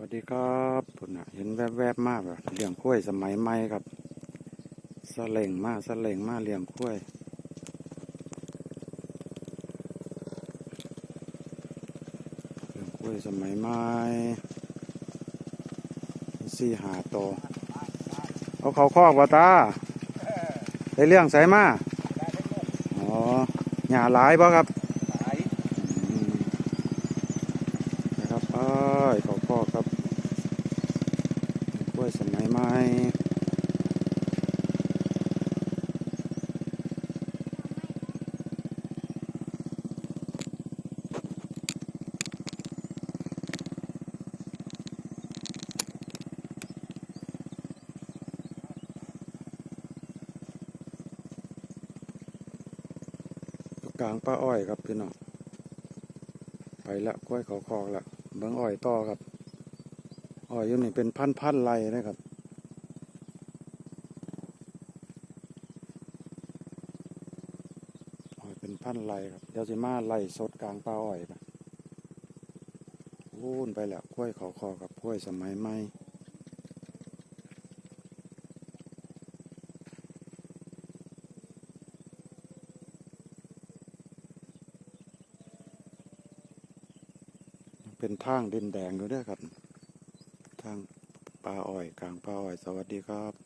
วัสดีครับผมน่ะเห็นแวบๆมากแบบเลี้ยงกล้วยสมัยใหม่ครับสะเล่งมากสะเล่งมากเลี้ยงกล้วยเลี้ยงกล้วยสมัยใหม่สี่หาโตวเอาเขาคอกว่าตาได้เลี้ยงใส่มาอ๋อหญ้าหลายป่ะครับอืมนะครับเอ้ยขอพ่อครับกล้ วยสมัยใหม่กลางป้าอ้อยครับพี่น้องไปละกล้วยเขาคอกละเบิ้งอ้อยต่อครับ อ้อยอยู่นี่เป็นพันพันๆไรนะครับอ้อยเป็นพันไรครับเดี๋ยวสิมาไล่สดกลางป่าอ้อยครับวูนไปแล้วกล้วยเขาคอกับกล้วยสมัยใหม่เป็นทางดินแดงอยู่เด้วยครับ ทางปลาอ้อยกลางปลาอ้อย สวัสดีครับ